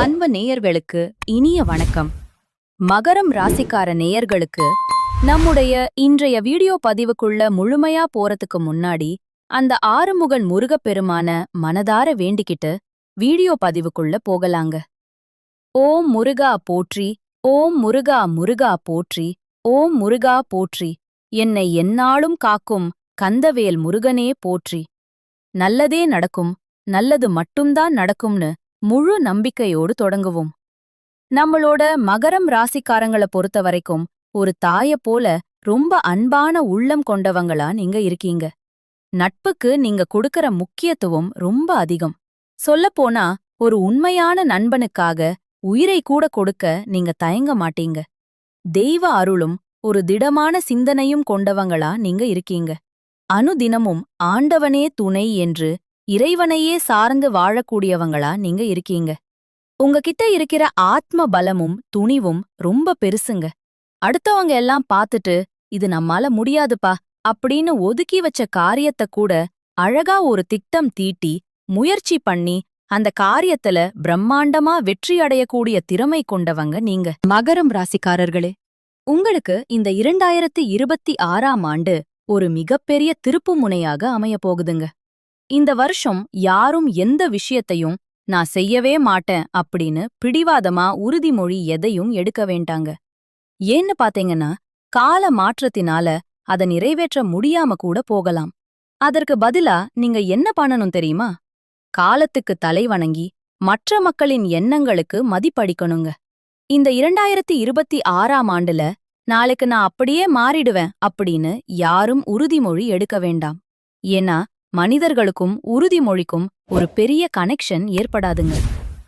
அன்பு நேயர்களுக்கு இனிய வணக்கம். மகரம் ராசிக்கார நேயர்களுக்கு நம்முடைய இன்றைய வீடியோ பதிவுக்குள்ள முழுமையா போறதுக்கு முன்னாடி அந்த ஆறுமுகன் முருகப்பெருமான மனதார வேண்டிக்கிட்டு வீடியோ பதிவுக்குள்ள போகலாங்க. ஓம் முருகா போற்றி ஓம் முருகா முருகா போற்றி ஓம் முருகா போற்றி என்னை எந்நாளும் காக்கும் கந்தவேல் முருகனே போற்றி. நல்லதே நடக்கும் நல்லது மட்டும்தான் நடக்கும்னு முழு நம்பிக்கையோடு தொடங்குவோம். நம்மளோட மகரம் ராசிக்காரங்கள பொறுத்த வரைக்கும் ஒரு தாய போல ரொம்ப அன்பான உள்ளம் கொண்டவங்களா நீங்க இருக்கீங்க. நட்புக்கு நீங்க கொடுக்கற முக்கியத்துவம் ரொம்ப அதிகம். சொல்லப்போனா ஒரு உண்மையான நண்பனுக்காக உயிரை கூட கொடுக்க நீங்க தயங்க மாட்டீங்க. தெய்வ அருளும் ஒரு திடமான சிந்தனையும் கொண்டவங்களா நீங்க இருக்கீங்க. அனுதினமும் ஆண்டவனே துணை என்று இறைவனையே சார்ந்து வாழக்கூடியவங்களா நீங்க இருக்கீங்க. உங்ககிட்ட இருக்கிற ஆத்ம பலமும் துணிவும் ரொம்ப பெருசுங்க. அடுத்தவங்க எல்லாம் பார்த்துட்டு இது நம்மால முடியாதுப்பா அப்படின்னு ஒதுக்கி வச்ச காரியத்த கூட அழகா ஒரு திட்டம் தீட்டி முயற்சி பண்ணி அந்த காரியத்துல பிரம்மாண்டமா வெற்றி அடையக்கூடிய திறமை கொண்டவங்க நீங்க. மகரம் ராசிக்காரர்களே உங்களுக்கு இந்த இரண்டாயிரத்தி இருபத்தி ஆறாம் ஆண்டு ஒரு மிகப்பெரிய திருப்புமுனையாக அமையப் போகுதுங்க இந்த வருஷம் யாரும் எந்த விஷயத்தையும் நான் செய்யவே மாட்டேன் அப்படின்னு பிடிவாதமா உறுதிமொழி எதையும் எடுக்க வேண்டாங்க. ஏன்னு பாத்தீங்கன்னா கால மாற்றத்தினால அதை நிறைவேற்ற முடியாம கூட போகலாம். அதற்கு பதிலா நீங்க என்ன பண்ணணும் தெரியுமா? காலத்துக்கு தலை வணங்கி மற்ற மக்களின் எண்ணங்களுக்கு மதிப்படிக்கணுங்க இந்த இரண்டாயிரத்தி இருபத்தி ஆறாம் ஆண்டுல நாளைக்கு நான் அப்படியே மாறிடுவேன் அப்படின்னு யாரும் உறுதிமொழி எடுக்க வேண்டாம். ஏன்னா மனிதர்களுக்கும் உறுதிமொழிக்கும் ஒரு பெரிய கனெக்ஷன் ஏற்படாதுங்க.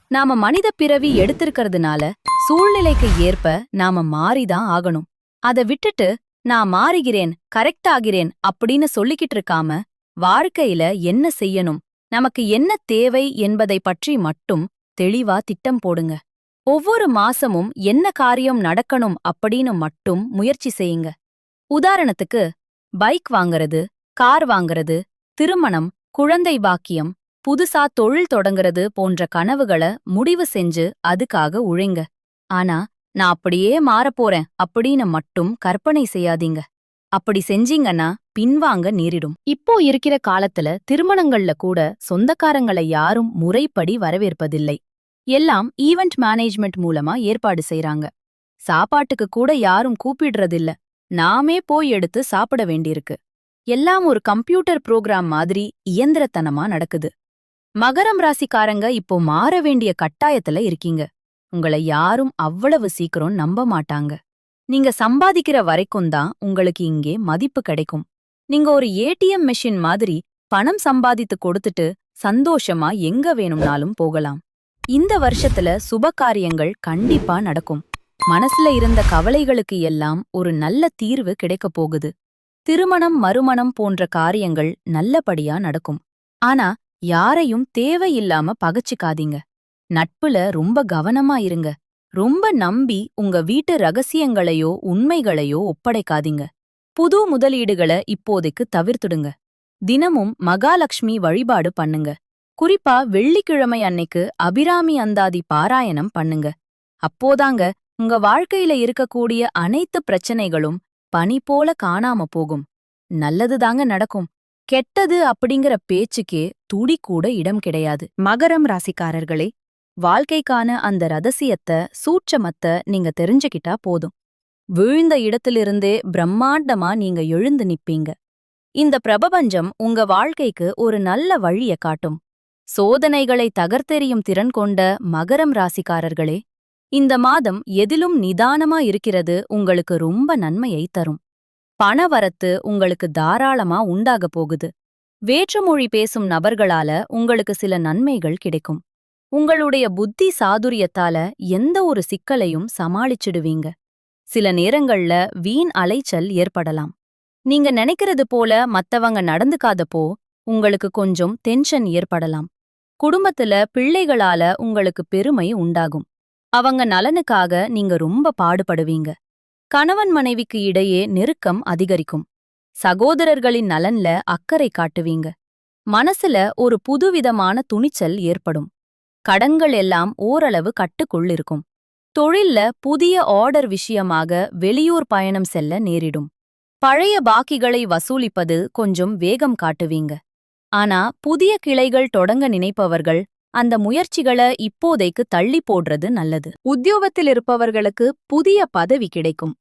நாம மனித பிறவி எடுத்திருக்கிறதுனால சூழ்நிலைக்கு ஏற்ப நாம மாறிதான் ஆகணும். அத விட்டுட்டு நான் மாறுகிறேன் கரெக்ட் ஆகிறேன் அப்படின்னு சொல்லிக்கிட்டு இருக்காம வாழ்க்கையில என்ன செய்யணும்? நமக்கு என்ன தேவை என்பதை பற்றி மட்டும் தெளிவா திட்டம் போடுங்க. ஒவ்வொரு மாசமும் என்ன காரியம் நடக்கணும் அப்படின்னு மட்டும் முயற்சி செய்யுங்க. உதாரணத்துக்கு பைக் வாங்கறது கார் வாங்கறது திருமணம் குழந்தை பாக்கியம் புதுசா தொழில் தொடங்குறது போன்ற கனவுகள முடிவு செஞ்சு அதுக்காக உழைங்க. ஆனா நான் அப்படியே மாறப்போறேன் அப்படின்னு மட்டும் கற்பனை செய்யாதீங்க. அப்படி செஞ்சீங்கன்னா பின்வாங்க நேரிடும். இப்போ இருக்கிற காலத்துல திருமணங்கள்ல கூட சொந்தக்காரங்களை யாரும் முறைப்படி வரவேற்பதில்லை. எல்லாம் ஈவெண்ட் மேனேஜ்மெண்ட் மூலமா ஏற்பாடு செய்றாங்க. சாப்பாட்டுக்கு கூட யாரும் கூப்பிடுறதில்ல. நாமே போய் எடுத்து சாப்பிட வேண்டியிருக்கு. எல்லாம் ஒரு கம்ப்யூட்டர் புரோகிராம் மாதிரி இயந்திரத்தனமா நடக்குது. மகரம் ராசிக்காரங்க இப்போ மாற வேண்டிய கட்டாயத்துல இருக்கீங்க. உங்களை யாரும் அவ்வளவு சீக்கிரம் நம்ப மாட்டாங்க. நீங்க சம்பாதிக்கிற வரைக்கும் தான் உங்களுக்கு இங்கே மதிப்பு கிடைக்கும். நீங்க ஒரு ஏடிஎம் மெஷின் மாதிரி பணம் சம்பாதித்து கொடுத்துட்டு சந்தோஷமா எங்க வேணும்னாலும் போகலாம். இந்த வருஷத்துல சுப காரியங்கள் கண்டிப்பா நடக்கும். மனசுல இருந்த கவலைகளுக்கு எல்லாம் ஒரு நல்ல தீர்வு கிடைக்கப் போகுது. திருமணம் மறுமணம் போன்ற காரியங்கள் நல்லபடியா நடக்கும். ஆனா யாரையும் தேவையில்லாம பகச்சிக்காதீங்க. நட்புல ரொம்ப கவனமா இருங்க. ரொம்ப நம்பி உங்க வீட்டு ரகசியங்களையோ உண்மைகளையோ ஒப்படைக்காதீங்க. புது முதலீடுகளை இப்போதைக்கு தவிர்த்துடுங்க. தினமும் மகாலட்சுமி வழிபாடு பண்ணுங்க. குறிப்பா வெள்ளிக்கிழமை அன்னைக்கு அபிராமி அந்தாதி பாராயணம் பண்ணுங்க. அப்போதாங்க உங்க வாழ்க்கையில இருக்கக்கூடிய அனைத்து பிரச்சனைகளும் பனி போல காணாம போகும். நல்லதுதாங்க நடக்கும். கெட்டது அப்படிங்கிற பேச்சுக்கே துடி கூட இடம் கிடையாது. மகரம் ராசிக்காரர்களே வாழ்க்கைக்கான அந்த ரதசியத்த சூட்சமத்த நீங்க தெரிஞ்சுக்கிட்டா போதும். விழுந்த இடத்திலிருந்தே பிரம்மாண்டமா நீங்க எழுந்து நிப்பீங்க. இந்த பிரபஞ்சம் உங்க வாழ்க்கைக்கு ஒரு நல்ல வழிய காட்டும். சோதனைகளை தகர்த்தெறியும் திறன் கொண்ட மகரம் ராசிக்காரர்களே இந்த மாதம் எதிலும் நிதானமா இருக்கிறது உங்களுக்கு ரொம்ப நன்மையை தரும். பணவரத்து உங்களுக்கு தாராளமா உண்டாகப் போகுது. வேற்றுமொழி பேசும் நபர்களால உங்களுக்கு சில நன்மைகள் கிடைக்கும். உங்களுடைய புத்தி சாதுரியத்தால எந்த ஒரு சிக்கலையும் சமாளிச்சிடுவீங்க. சில நேரங்கள்ல வீண் அலைச்சல் ஏற்படலாம். நீங்க நினைக்கிறது போல மத்தவங்க நடந்துக்காதப்போ உங்களுக்கு கொஞ்சம் டென்ஷன் ஏற்படலாம். குடும்பத்துல பிள்ளைகளால உங்களுக்கு பெருமை உண்டாகும். அவங்க நலனுக்காக நீங்க ரொம்ப பாடுபடுவீங்க. கணவன் மனைவிக்கு இடையே நெருக்கம் அதிகரிக்கும். சகோதரர்களின் நலன்ல அக்கறை காட்டுவீங்க. மனசுல ஒரு புதுவிதமான துணிச்சல் ஏற்படும். கடன்கள் எல்லாம் ஓரளவு கட்டுக்குள் இருக்கும். தொழில்ல புதிய ஆர்டர் விஷயமாக வெளியூர் பயணம் செல்ல நேரிடும். பழைய பாக்கிகளை வசூலிப்பது கொஞ்சம் வேகம் காட்டுவீங்க. ஆனா புதிய கிளைகள் தொடங்க நினைப்பவர்கள் அந்த முயற்சிகளை இப்போதைக்கு தள்ளி போடுறது நல்லது. உத்தியோகத்தில் இருப்பவர்களுக்கு புதிய பதவி கிடைக்கும்.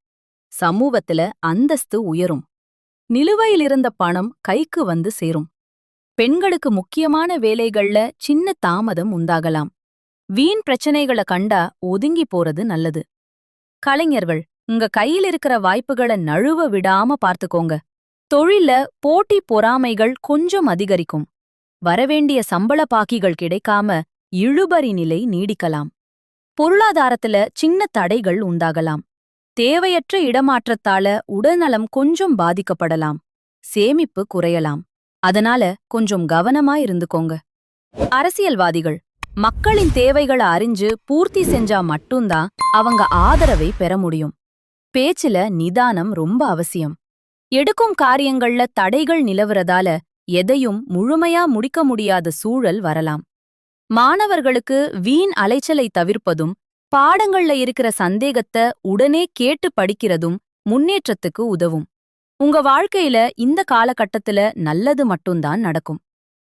சமூகத்துல அந்தஸ்து உயரும். நிலுவையில் இருந்த பணம் கைக்கு வந்து சேரும். பெண்களுக்கு முக்கியமான வேலைகள்ல சின்ன தாமதம் உண்டாகலாம். வீண் பிரச்சனைகளை கண்டா ஒதுங்கி போறது நல்லது. கலைஞர்கள் உங்க கையில் இருக்கிற வாய்ப்புகளை நழுவ விடாம பார்த்துக்கோங்க. தொழில போட்டி பொறாமைகள் கொஞ்சம் அதிகரிக்கும். வரவேண்டிய சம்பள பாக்கிகள் கிடைக்காம இழுபறி நிலை நீடிக்கலாம். பொருளாதாரத்துல சின்ன தடைகள் உண்டாகலாம். தேவையற்ற இடமாற்றத்தால உடல்நலம் கொஞ்சம் பாதிக்கப்படலாம். சேமிப்பு குறையலாம். அதனால கொஞ்சம் கவனமா இருந்துக்கோங்க. அரசியல்வாதிகள் மக்களின் தேவைகளை அறிஞ்சு பூர்த்தி செஞ்சா மட்டும்தான் அவங்க ஆதரவை பெற முடியும். பேச்சுல நிதானம் ரொம்ப அவசியம். எடுக்கும் காரியங்கள்ல தடைகள் நிலவுறதால எதையும் முழுமையா முடிக்க முடியாத சூழல் வரலாம். மாணவர்களுக்கு வீண் அலைச்சலை தவிர்ப்பதும் பாடங்கள்ல இருக்கிற சந்தேகத்தை உடனே கேட்டு படிக்கிறதும் முன்னேற்றத்துக்கு உதவும். உங்க வாழ்க்கையில இந்த காலகட்டத்துல நல்லது மட்டும்தான் நடக்கும்.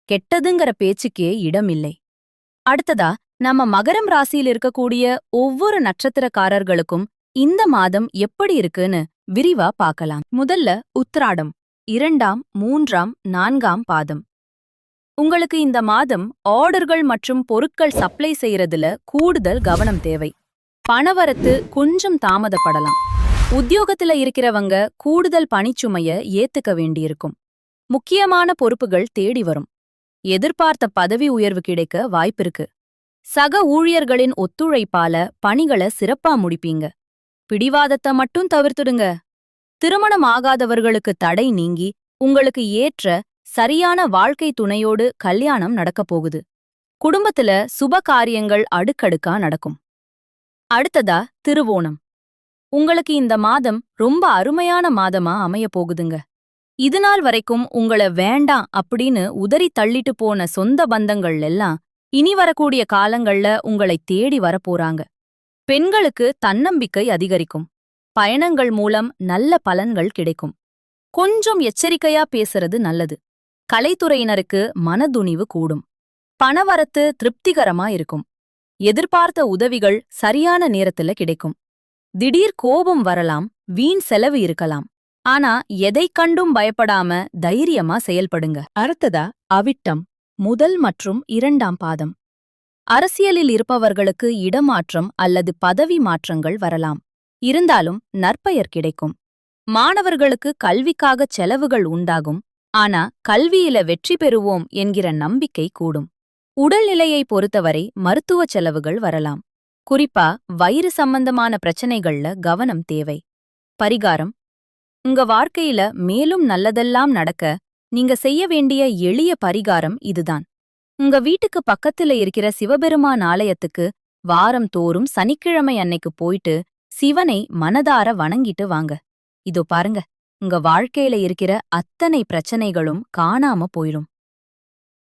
கெட்டதுங்கிற பேச்சுக்கே இடமில்லை. அடுத்ததா நம்ம மகரம் ராசியில் இருக்கக்கூடிய ஒவ்வொரு நட்சத்திரக்காரர்களுக்கும் இந்த மாதம் எப்படி இருக்குன்னு விரிவா பார்க்கலாம். முதல்ல உத்ராடம் இரண்டாம் மூன்றாம் நான்காம் பாதம். உங்களுக்கு இந்த மாதம் ஆர்டர்கள் மற்றும் பொருட்கள் சப்ளை செய்யறதுல கூடுதல் கவனம் தேவை. பணவரத்து கொஞ்சம் தாமதப்படலாம். உத்தியோகத்துல இருக்கிறவங்க கூடுதல் பணிச்சுமைய ஏத்துக்க வேண்டியிருக்கும். முக்கியமான பொறுப்புகள் தேடி வரும். எதிர்பார்த்த பதவி உயர்வு கிடைக்க வாய்ப்பிருக்கு சக ஊழியர்களின் ஒத்துழைப்பால பணிகளை சிறப்பா முடிப்பீங்க. பிடிவாதத்தை மட்டும் தவிர்த்துடுங்க. திருமணம் ஆகாதவர்களுக்கு தடை நீங்கி உங்களுக்கு ஏற்ற சரியான வாழ்க்கை துணையோடு கல்யாணம் நடக்கப் போகுது. குடும்பத்துல சுப காரியங்கள் அடுக்கடுக்கா நடக்கும். அடுத்ததா திருவோணம். உங்களுக்கு இந்த மாதம் ரொம்ப அருமையான மாதமா அமைய போகுதுங்க. இதுநாள் வரைக்கும் உங்கள வேண்டாம் அப்படின்னு உதறி தள்ளிட்டு போன சொந்த பந்தங்கள் எல்லாம் இனி வரக்கூடிய காலங்கள்ல உங்களை தேடி வரப்போறாங்க பெண்களுக்கு தன்னம்பிக்கை அதிகரிக்கும். பயணங்கள் மூலம் நல்ல பலன்கள் கிடைக்கும். கொஞ்சம் எச்சரிக்கையா பேசுறது நல்லது. கலைத்துறையினருக்கு மனதுணிவு கூடும். பணவரத்து திருப்திகரமா இருக்கும். எதிர்பார்த்த உதவிகள் சரியான நேரத்துல கிடைக்கும். திடீர் கோபம் வரலாம் வீண் செலவு இருக்கலாம். ஆனா எதை கண்டும் பயப்படாம தைரியமா செயல்படுங்க. அடுத்ததா அவிட்டம் முதல் மற்றும் இரண்டாம் பாதம். அரசியலில் இருப்பவர்களுக்கு இடமாற்றம் அல்லது பதவி மாற்றங்கள் வரலாம். இருந்தாலும் நற்பெயர் கிடைக்கும். மாணவர்களுக்கு கல்விக்காகச் செலவுகள் உண்டாகும். ஆனா கல்வியில வெற்றி பெறுவோம் என்கிற நம்பிக்கை கூடும். உடல்நிலையை பொறுத்தவரை மருத்துவ செலவுகள் வரலாம். குறிப்பா வயிறு சம்பந்தமான பிரச்சனைகள்ல கவனம் தேவை. பரிகாரம். உங்க வாழ்க்கையில மேலும் நல்லதெல்லாம் நடக்க நீங்க செய்ய வேண்டிய எளிய பரிகாரம் இதுதான். உங்க வீட்டுக்கு பக்கத்துல இருக்கிற சிவபெருமான் ஆலயத்துக்கு வாரம் தோறும் சனிக்கிழமை அன்னைக்கு போயிட்டு சிவனை மனதார வணங்கிட்டு வாங்க. இதோ பாருங்க உங்க வாழ்க்கையில இருக்கிற அத்தனை பிரச்சனைகளும் காணாம போயிரும்.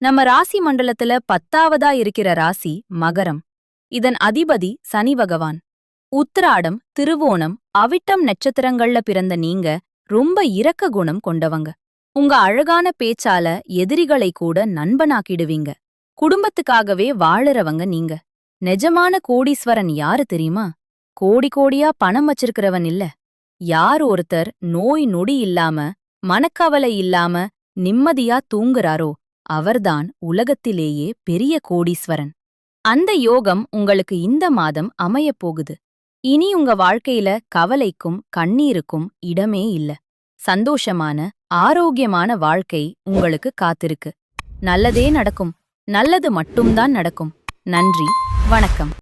நம்ம ராசி மண்டலத்துல பத்தாவதா இருக்கிற ராசி மகரம். இதன் அதிபதி சனி பகவான். உத்திராடம் திருவோணம் அவிட்டம் நட்சத்திரங்கள்ல பிறந்த நீங்க ரொம்ப இரக்க குணம் கொண்டவங்க. உங்க அழகான பேச்சால எதிரிகளை கூட நண்பனாக்கிடுவீங்க. குடும்பத்துக்காகவே வாழறவங்க நீங்க. நெஜமான கோடீஸ்வரன் யாரு தெரியுமா? கோடி கோடியா பணம் வச்சிருக்கிறவன் இல்ல. யார் ஒருத்தர் நோய் நொடி இல்லாம மனக்கவலை இல்லாம நிம்மதியா தூங்குறாரோ அவர்தான் உலகத்திலேயே பெரிய கோடீஸ்வரன். அந்த யோகம் உங்களுக்கு இந்த மாதம் அமையப் போகுது. இனி உங்க வாழ்க்கையில கவலைக்கும் கண்ணீருக்கும் இடமே இல்ல. சந்தோஷமான ஆரோக்கியமான வாழ்க்கை உங்களுக்கு காத்திருக்கு. நல்லதே நடக்கும். நல்லது மட்டும்தான் நடக்கும். நன்றி. வணக்கம்.